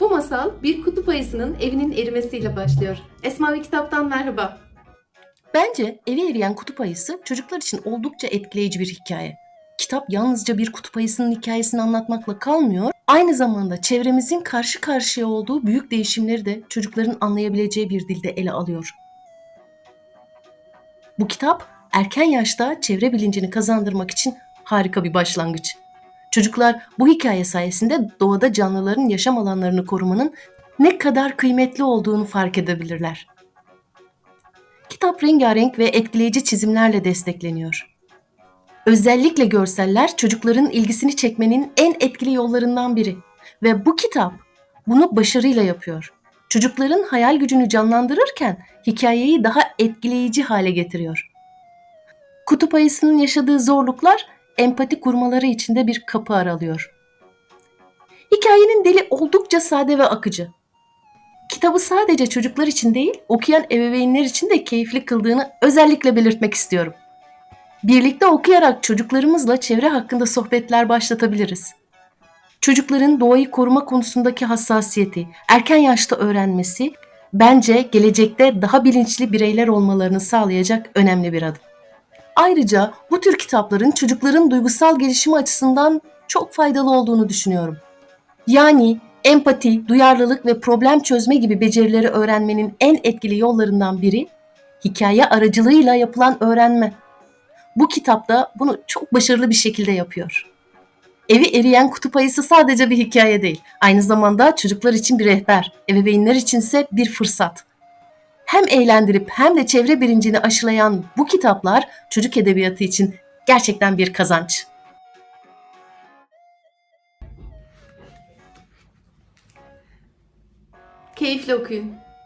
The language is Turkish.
Bu masal bir kutup ayısının evinin erimesiyle başlıyor. Esma ve kitaptan merhaba. Bence evi eriyen kutup ayısı çocuklar için oldukça etkileyici bir hikaye. Kitap yalnızca bir kutup ayısının hikayesini anlatmakla kalmıyor, aynı zamanda çevremizin karşı karşıya olduğu büyük değişimleri de çocukların anlayabileceği bir dilde ele alıyor. Bu kitap erken yaşta çevre bilincini kazandırmak için harika bir başlangıç. Çocuklar bu hikaye sayesinde doğada canlıların yaşam alanlarını korumanın ne kadar kıymetli olduğunu fark edebilirler. Kitap rengarenk ve etkileyici çizimlerle destekleniyor. Özellikle görseller çocukların ilgisini çekmenin en etkili yollarından biri ve bu kitap bunu başarıyla yapıyor. Çocukların hayal gücünü canlandırırken hikayeyi daha etkileyici hale getiriyor. Kutup ayısının yaşadığı zorluklar empati kurmaları için de bir kapı aralıyor. Hikayenin dili oldukça sade ve akıcı. Kitabı sadece çocuklar için değil, okuyan ebeveynler için de keyifli kıldığını özellikle belirtmek istiyorum. Birlikte okuyarak çocuklarımızla çevre hakkında sohbetler başlatabiliriz. Çocukların doğayı koruma konusundaki hassasiyeti, erken yaşta öğrenmesi bence gelecekte daha bilinçli bireyler olmalarını sağlayacak önemli bir adım. Ayrıca bu tür kitapların çocukların duygusal gelişimi açısından çok faydalı olduğunu düşünüyorum. Yani empati, duyarlılık ve problem çözme gibi becerileri öğrenmenin en etkili yollarından biri hikaye aracılığıyla yapılan öğrenme. Bu kitapta bunu çok başarılı bir şekilde yapıyor. Evi eriyen kutup ayısı sadece bir hikaye değil. Aynı zamanda çocuklar için bir rehber, ebeveynler içinse bir fırsat. Hem eğlendirip hem de çevre bilincini aşılayan bu kitaplar çocuk edebiyatı için gerçekten bir kazanç. Keyifli okuyun.